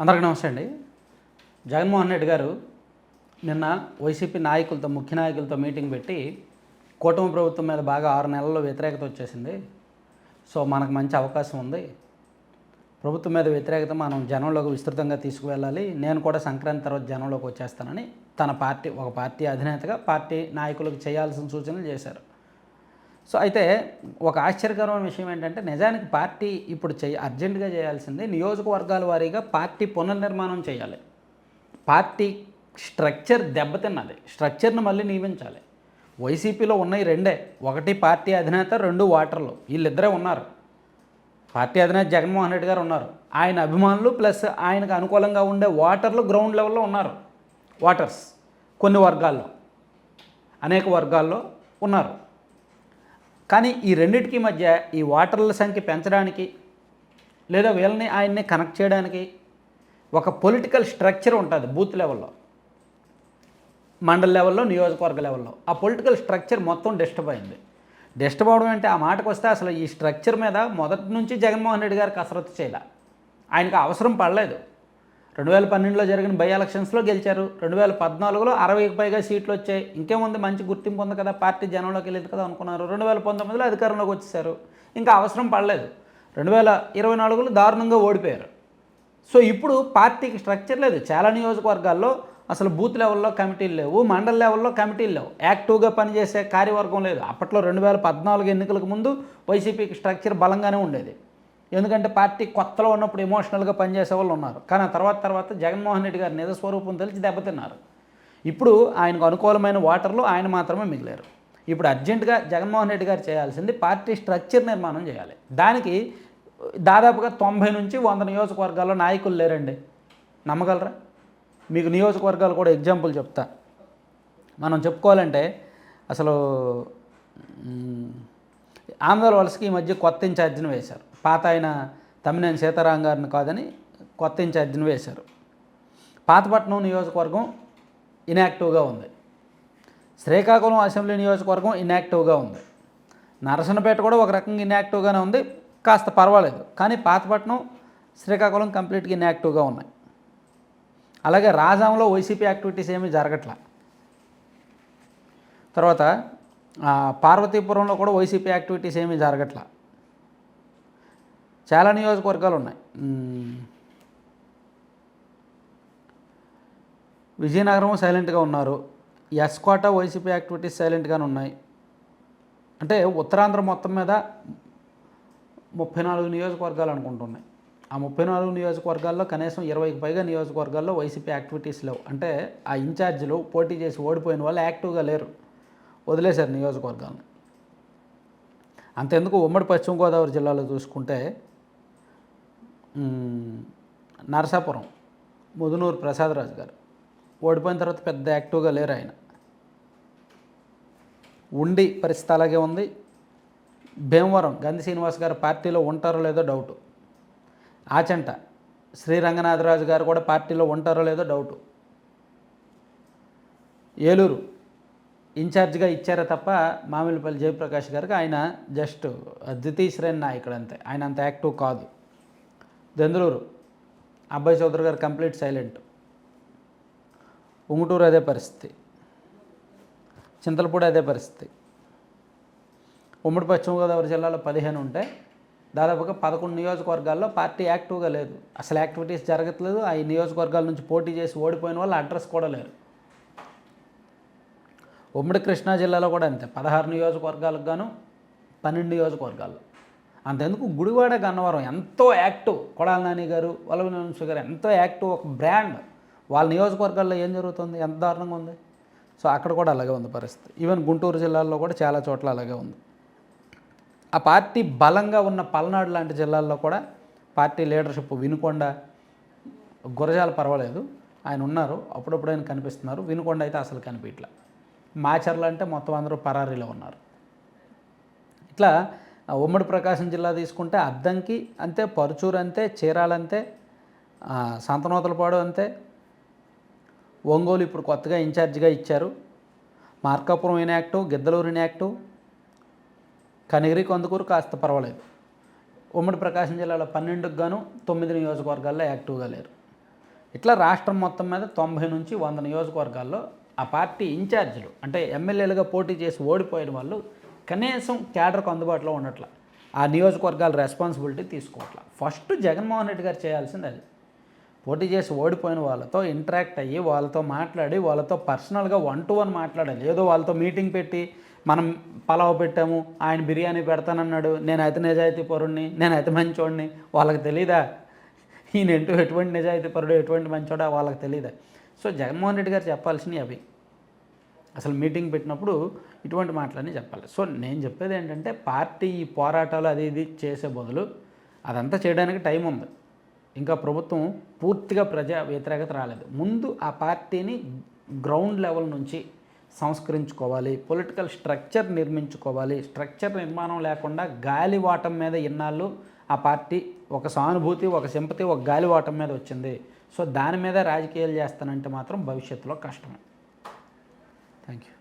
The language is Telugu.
అందరికీ నమస్తే అండి. జగన్మోహన్ రెడ్డి గారు నిన్న వైసీపీ నాయకులతో ముఖ్య నాయకులతో మీటింగ్ పెట్టి కూటమి ప్రభుత్వం మీద బాగా ఆరు నెలల్లో వ్యతిరేకత వచ్చేసింది. సో మనకు మంచి అవకాశం ఉంది. ప్రభుత్వం మీద వ్యతిరేకత మనం జనంలోకి విస్తృతంగా తీసుకువెళ్ళాలి. నేను కూడా సంక్రాంతి తర్వాత జనంలోకి వచ్చేస్తానని తన పార్టీ ఒక పార్టీ అధినేతగా పార్టీ నాయకులకు చేయాల్సిన సూచనలు చేశారు. సో అయితే ఒక ఆశ్చర్యకరమైన విషయం ఏంటంటే నిజానికి పార్టీ ఇప్పుడు చేయ అర్జెంటుగా చేయాల్సింది నియోజకవర్గాల వారీగా పార్టీ పునర్నిర్మాణం చేయాలి. పార్టీ స్ట్రక్చర్ దెబ్బతిన్నది స్ట్రక్చర్ని మళ్ళీ నియమించాలి. వైసీపీలో ఉన్నాయి రెండే. ఒకటి పార్టీ అధినేత రెండు ఓటర్లు వీళ్ళిద్దరే ఉన్నారు. పార్టీ అధినేత జగన్మోహన్ రెడ్డి గారు ఉన్నారు. ఆయన అభిమానులు ప్లస్ ఆయనకు అనుకూలంగా ఉండే ఓటర్లు గ్రౌండ్ లెవెల్లో ఉన్నారు. ఓటర్స్ కొన్ని వర్గాల్లో. అనేక వర్గాల్లో ఉన్నారు. కానీ ఈ రెండింటికి మధ్య ఈ ఓటర్ల సంఖ్య పెంచడానికి లేదా వీళ్ళని ఆయన్ని కనెక్ట్ చేయడానికి ఒక పొలిటికల్ స్ట్రక్చర్ ఉంటుంది బూత్ లెవెల్లో మండల్ లెవెల్లో నియోజకవర్గ లెవెల్లో. ఆ పొలిటికల్ స్ట్రక్చర్ మొత్తం డిస్టర్బ్ అయింది. డిస్టర్బ్ అవడం అంటే ఆ మాటకు వస్తే అసలు ఈ స్ట్రక్చర్ మీద మొదటి నుంచి జగన్మోహన్ రెడ్డి గారు కసరత్తు చేయాల. ఆయనకు అవసరం పడలేదు. రెండు వేల పన్నెండులో జరిగిన బై ఎలక్షన్స్లో గెలిచారు. రెండు వేల పద్నాలుగులో అరవైకి పైగా సీట్లు వచ్చాయి. ఇంకేముంది? మంచి గుర్తింపు ఉంది కదా. పార్టీ జనంలోకి వెళ్ళేది కదా అనుకున్నారు. రెండు వేల పంతొమ్మిదిలో అధికారంలోకి వచ్చేసారు. ఇంకా అవసరం పడలేదు. రెండు వేల ఇరవై నాలుగులో దారుణంగా ఓడిపోయారు. సో ఇప్పుడు పార్టీకి స్ట్రక్చర్ లేదు. చాలా నియోజకవర్గాల్లో అసలు బూత్ లెవెల్లో కమిటీలు లేవు. మండల లెవెల్లో కమిటీలు లేవు. యాక్టివ్గా పనిచేసే కార్యవర్గం లేదు. అప్పట్లో రెండు వేల పద్నాలుగు ఎన్నికలకు ముందు వైసీపీకి స్ట్రక్చర్ బలంగానే ఉండేది. ఎందుకంటే పార్టీ కొత్తలో ఉన్నప్పుడు ఎమోషనల్గా పనిచేసే వాళ్ళు ఉన్నారు. కానీ ఆ తర్వాత తర్వాత జగన్మోహన్ రెడ్డి గారి నిజస్వరూపం తెలిసి దెబ్బతిన్నారు. ఇప్పుడు ఆయనకు అనుకూలమైన ఓటర్లు ఆయన మాత్రమే మిగిలారు. ఇప్పుడు అర్జెంటుగా జగన్మోహన్ రెడ్డి గారు చేయాల్సింది పార్టీ స్ట్రక్చర్ నిర్మాణం చేయాలి. దానికి దాదాపుగా తొంభై నుంచి వంద నియోజకవర్గాల్లో నాయకులు లేరండి. నమ్మగలరా? మీకు నియోజకవర్గాలు కూడా ఎగ్జాంపుల్ చెప్తా. మనం చెప్పుకోవాలంటే అసలు ఆంధ్ర వలసకి ఈ మధ్య కొత్త ఇన్ఛార్జిని వేశారు. పాత ఆయన తమ్మినేని సీతారాం గారిని కాదని కొత్త ఇన్ఛార్జిని వేశారు. పాతపట్నం నియోజకవర్గం ఇన్యాక్టివ్గా ఉంది. శ్రీకాకుళం అసెంబ్లీ నియోజకవర్గం ఇన్యాక్టివ్గా ఉంది. నరసనపేట కూడా ఒక రకంగా ఇన్యాక్టివ్గానే ఉంది. కాస్త పర్వాలేదు. కానీ పాతపట్నం శ్రీకాకుళం కంప్లీట్గా ఇన్యాక్టివ్గా ఉన్నాయి. అలాగే రాజాంలో వైసీపీ యాక్టివిటీస్ ఏమీ జరగట్లా. తర్వాత ఆ, పార్వతీపురంలో కూడా వైసీపీ యాక్టివిటీస్ ఏమీ జరగట్లా. చాలా నియోజకవర్గాలు ఉన్నాయి. విజయనగరం సైలెంట్గా ఉన్నారు. ఎస్కోట వైసీపీ యాక్టివిటీస్ సైలెంట్గానే ఉన్నాయి. అంటే ఉత్తరాంధ్ర మొత్తం మీద ముప్పై నాలుగు నియోజకవర్గాలు అనుకుంటున్నాయి. ఆ ముప్పై నాలుగు నియోజకవర్గాల్లో కనీసం ఇరవైకి పైగా నియోజకవర్గాల్లో వైసీపీ యాక్టివిటీస్ లేవు. అంటే ఆ ఇన్ఛార్జీలు పోటీ చేసి ఓడిపోయిన వాళ్ళు యాక్టివ్గా లేరు. వదిలేశారు నియోజకవర్గాలను. అంతెందుకు ఉమ్మడి పశ్చిమ గోదావరి జిల్లాలో చూసుకుంటే నరసాపురం ముదునూరు ప్రసాదరాజు గారు. ఓడిపోయిన తర్వాత పెద్ద యాక్టివ్గా లేరు ఆయన. ఉండి పరిస్థితి అలాగే ఉంది. భీమవరం గంధి శ్రీనివాస్ గారు పార్టీలో ఉంటారో లేదో డౌట్. ఆచంట శ్రీ రంగనాథరాజు గారు కూడా పార్టీలో ఉంటారో లేదో డౌటు. ఏలూరు ఇన్ఛార్జ్గా ఇచ్చారే తప్ప మామిలిపల్లి జయప్రకాష్ గారికి ఆయన జస్ట్ ద్వితీయ శ్రేణి నాయకుడు అంతే. ఆయన అంత యాక్టివ్ కాదు. దెందులూరు. అబ్బాయి చౌదరి గారు కంప్లీట్ సైలెంట్. ఉంగుటూరు అదే పరిస్థితి. చింతలపూడి అదే పరిస్థితి. ఉమ్మడి పశ్చిమ గోదావరి జిల్లాలో పదిహేను ఉంటే దాదాపుగా పదకొండు నియోజకవర్గాల్లో పార్టీ యాక్టివ్గా లేదు. అసలు యాక్టివిటీస్ జరగట్లేదు. ఆ నియోజకవర్గాల నుంచి పోటీ చేసి ఓడిపోయిన వాళ్ళు అడ్రస్ కూడా లేరు. ఉమ్మడి కృష్ణా జిల్లాలో కూడా అంతే. పదహారు నియోజకవర్గాలకు గాను పన్నెండు నియోజకవర్గాల్లో. అంతెందుకు గుడివాడ గన్నవరం ఎంతో యాక్టివ్. కొడాల నాని గారు వల్లభనేని గారు ఎంతో యాక్టివ్ ఒక బ్రాండ్. వాళ్ళ నియోజకవర్గాల్లో ఏం జరుగుతుంది? ఎంత దారుణంగా ఉంది? సో అక్కడ కూడా అలాగే ఉంది పరిస్థితి. ఈవెన్ గుంటూరు జిల్లాల్లో కూడా చాలా చోట్ల అలాగే ఉంది. ఆ పార్టీ బలంగా ఉన్న పల్నాడు లాంటి జిల్లాల్లో కూడా పార్టీ లీడర్షిప్ వినుకొండ గురజాల పర్వాలేదు. ఆయన ఉన్నారు. అప్పుడప్పుడు ఆయన కనిపిస్తున్నారు. వినుకొండ అయితే అసలు కనిపించట్లా మాచర్లు అంటే మొత్తం అందరూ పరారీలో ఉన్నారు. ఇట్లా ఉమ్మడి ప్రకాశం జిల్లా తీసుకుంటే అద్దంకి అంతే పరుచూరు అంతే చీరాలంతే సంతనోతలపాడు అంతే. ఒంగోలు ఇప్పుడు కొత్తగా ఇన్ఛార్జిగా ఇచ్చారు. మార్కాపురం ఇన్యాక్టివ్ గిద్దలూరు ఇన్యాక్టివ్ కనిగిరి కొందుకూరు కాస్త పర్వాలేదు. ఉమ్మడి ప్రకాశం జిల్లాలో పన్నెండుకు గాను తొమ్మిది నియోజకవర్గాల్లో యాక్టివ్గా లేరు. ఇట్లా రాష్ట్రం మొత్తం మీద తొంభై నుంచి వంద నియోజకవర్గాల్లో ఆ పార్టీ ఇన్ఛార్జీలు అంటే ఎమ్మెల్యేలుగా పోటీ చేసి ఓడిపోయిన వాళ్ళు కనీసం క్యాడర్కు అందుబాటులో ఉండట్ల. ఆ నియోజకవర్గాల రెస్పాన్సిబిలిటీ తీసుకోవట్ల. ఫస్ట్ జగన్మోహన్ రెడ్డి గారు చేయాల్సింది అది. పోటీ చేసి ఓడిపోయిన వాళ్ళతో ఇంటరాక్ట్ అయ్యి వాళ్ళతో మాట్లాడి వాళ్ళతో పర్సనల్గా వన్ టు వన్ మాట్లాడాలి. ఏదో వాళ్ళతో మీటింగ్ పెట్టి మనం పలావ్ పెట్టాము ఆయన బిర్యానీ పెడతానన్నాడు నేనైతే నిజాయితీ పరుణ్ణి నేను అయితే మంచోడిని వాళ్ళకి తెలీదా? ఈయన ఎంటూ ఎటువంటి నిజాయితీ పరుడు ఎటువంటి మంచోడా వాళ్ళకి తెలీదా? సో జగన్మోహన్ రెడ్డి గారు చెప్పాల్సినవి అవి. అసలు మీటింగ్ పెట్టినప్పుడు ఇటువంటి మాటలన్నీ చెప్పాలి. సో నేను చెప్పేది ఏంటంటే పార్టీ ఈ పోరాటాలు అది ఇది చేసే బదులు అదంతా చేయడానికి టైం ఉంది. ఇంకా ప్రభుత్వం పూర్తిగా ప్రజా వ్యతిరేకత రాలేదు. ముందు ఆ పార్టీని గ్రౌండ్ లెవెల్ నుంచి సంస్కరించుకోవాలి. పొలిటికల్ స్ట్రక్చర్ నిర్మించుకోవాలి. స్ట్రక్చర్ నిర్మాణం లేకుండా గాలివాటం మీద ఇన్నాళ్ళు ఆ పార్టీ ఒక సానుభూతి ఒక సింపతి ఒక గాలివాటం మీద వచ్చింది. సో దాని మీద రాజకీయాలు చేస్తానంటే మాత్రం భవిష్యత్తులో కష్టమే. Thank you.